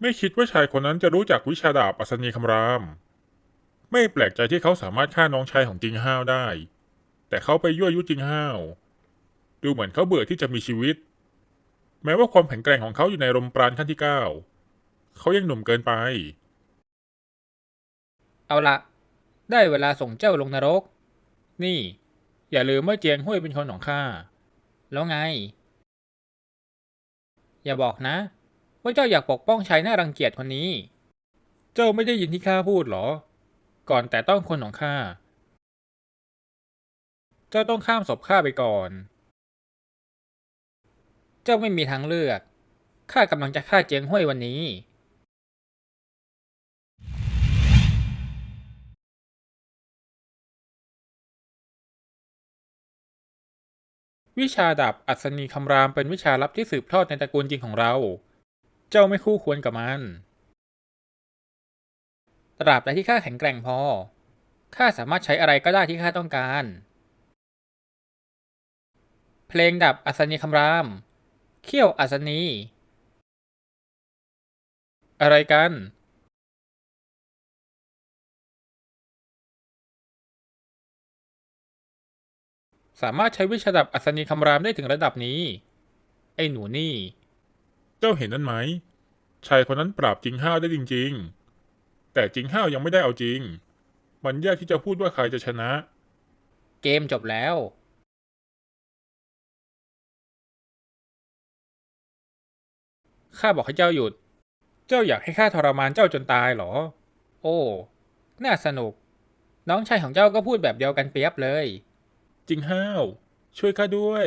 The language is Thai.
ไม่คิดว่าชายคนนั้นจะรู้จักวิชาดาบอัศนีคำราม ไม่แปลกใจที่เขาสามารถฆ่าน้องชายของจิงห้าวได้ แต่เขาไปยั่วยุจิงห้าว ดูเหมือนเขาเบื่อที่จะมีชีวิต แม้ว่าความแข็งแกร่งของเขาอยู่ในลมปราณขั้นที่เก้าเขายังหนุ่มเกินไป เอาละได้เวลาส่งเจ้าลงนรก นี่ อย่าลืมว่าเจียงห้วยเป็นคนของข้า แล้วไง อย่าบอกนะ ว่าเจ้าอยากปกป้องชายหน้ารังเกียจคนนี้ เจ้าไม่ได้ยินที่ข้าพูดหรอ ก่อนแต่ต้องคนของข้า เจ้าต้องข้ามศพข้าไปก่อน เจ้าไม่มีทางเลือก ข้ากำลังจะฆ่าเจียงห้วยวันนี้ วิชาดาบอัศนีคำรามเป็นวิชาลับที่สืบทอดในตระกูลจริงของเรา เจ้าไม่คู่ควรกับมัน ตราบใดที่ข้าแข็งแกร่งพอ ข้าสามารถใช้อะไรก็ได้ที่ข้าต้องการ เพลงดับอัศนีคำราม เขี้ยวอัศนี อะไรกันสามารถใช้วิชาดับอัศนีคำรามได้ถึงระดับนี้ ไอ้หนูนี่ เจ้าเห็นนั่นไหม ชายคนนั้นปราบจิงห้าวได้จริง ๆ แต่จิงห้าวยังไม่ได้เอาจริง มันยากที่จะพูดว่าใครจะชนะ เกมจบแล้ว ข้าบอกให้เจ้าหยุด เจ้าอยากให้ข้าทรมานเจ้าจนตายเหรอ โอ้ น่าสนุก น้องชายของเจ้าก็พูดแบบเดียวกันเปียบเลย จิงห้าว ช่วยข้าด้วย